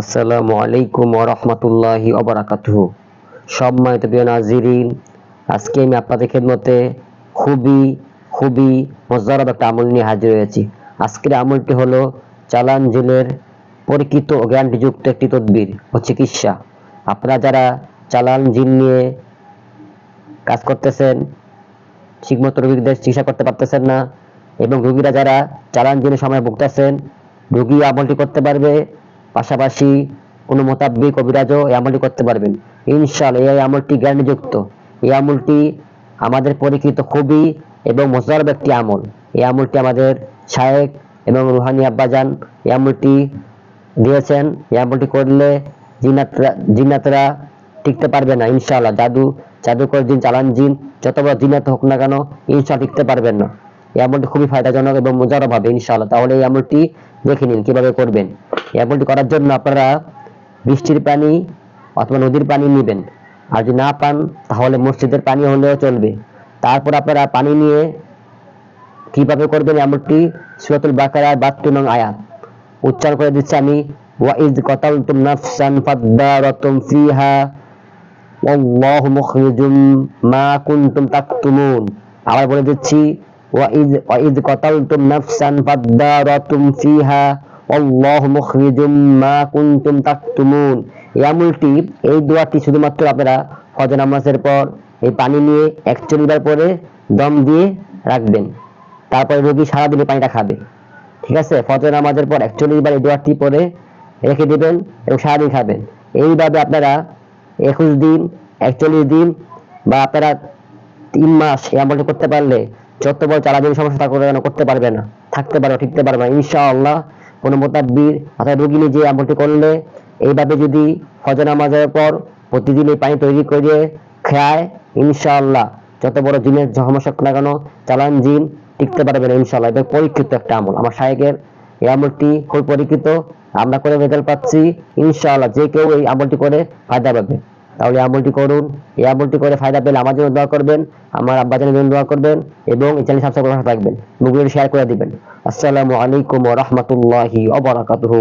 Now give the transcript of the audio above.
আসসালামু আলাইকুম ওরহমতুল্লাহি অবরাকাতুহু সম্মানিত প্রিয় নাজিরিন, আজকে আমি আপনাদের খেদমতে খুবই খুবই মজারব একটা আমল নিয়ে হাজির হয়েছি। আজকের আমলটি হলো চালান জেলের পরীক্ষিত ও গ্যারান্টিযুক্ত একটি তদবির ও চিকিৎসা। আপনারা যারা চালান জিন নিয়ে কাজ করতেছেন, ঠিকমতো রোগীদের চিকিৎসা করতে পারতেছেন না এবং রোগীরা যারা চালান জিনের সময় ভুগতেছেন, রোগী আমলটি করতে পারবে পাশাপাশি কোনো মোতাব্বিক কবিরাজও এই আমলটি করতে পারবেন। ইনশাল্লাহ এই আমলটি জ্ঞানযুক্ত এই আমলটি আমাদের পরীক্ষিত খুবই এবং মোজারব একটি আমল। এই আমলটি আমাদের শায়েক এবং রুহানি আব্বাজান এই আমলটি দিয়েছেন। এই আমলটি করলে জিনাতরা জিনাতরা টিকতে পারবে না, ইনশাআল্লাহ। জাদু জাদুকর জিন, চালান জিন, যত বড় জিনাত হোক না কেন, ইনশাআল্লাহ টিকতে পারবেন না। এই আমলটি খুবই ফায়দাজনক এবং মোজারব হবে, ইনশাআল্লাহ। তাহলে এই আমলটি দেখে নিন কীভাবে করবেন। এই আমলটি করার জন্য আপনারা বৃষ্টির পানি অথবা নদীর পানি নেবেন। আর যদি না পান, তাহলে মসজিদের পানি হলেও চলবে। তারপর আপনারা পানি নিয়ে কীভাবে করবেন এই আমলটি সুরাতুল বাকারার বাহাত্তর নং আয়াত। উচ্চারণ করে দিচ্ছি আমি, ওয়াইজ কতালতুম নাফসান ফাদ্দারাতুম ফিহা, ওয়াল্লাহু মুখরিজুম মা কুনতুম তাকতুমুন। আবার বলে দিচ্ছি ওয়াইজ ওয়াইজ কতালতুম নাফসান ফাদ্দারাতুম ফিহা ওয়াল্লাহু মুখরিজুম মা কুনতুম তাকতুমুন এই আমলটি এই দোয়াটি শুধুমাত্র আপনারা ফজর নামাজের পর এই পানি নিয়ে একচল্লিশ বার পরে দম দিয়ে রাখবেন। তারপরে রোগী সারাদিনে পানিটা খাবে। ঠিক আছে? ফজর নামাজের পর একচল্লিশ বার এই দোয়াটি পরে রেখে দিবেন এবং সারাদিন খাবেন। এইভাবে আপনারা একুশ দিন, একচল্লিশ দিন বা আপনারা তিন মাস এই আমলটি করতে পারলে যত বড় চালাদিন সমস্যা থাকবে কেন করতে পারবে না, থাকতে পারবে ঠিকতে পারবে না। ইনশাআল্লাহ কোনো মোতাব্বির অর্থাৎ রোগী নিজে আমলটি করলে, এইভাবে যদি ফজর নামাজের পর প্রতিদিন এই পানি তৈরি করে খায়, ইনশাআল্লাহ যত বড় জিনের সমস্যা না কেন চালান জিন টিকতে পারবে না, ইনশাআল্লাহ। এটা পরীক্ষিত একটা আমল। আমার শায়েকের এই আমলটি খুব পরীক্ষিত। আমরা করে রেজাল্ট পাচ্ছি, ইনশাআল্লাহ যে কেউ এই আমলটি করে ফায়দা পাবে। তাহলে আমলটি করুন। এই আমলটি করে ফায়দা পেলে আমার জন্য দোয়া করবেন, আমার আব্বাজানের জন্য দোয়া করবেন এবং এই চ্যানেল সাবস্ক্রাইব করে রাখবেন মুভির শেয়ার করে দিবেন। আসসালামু আলাইকুম ওয়া রাহমাতুল্লাহি ওয়া বারাকাতুহু।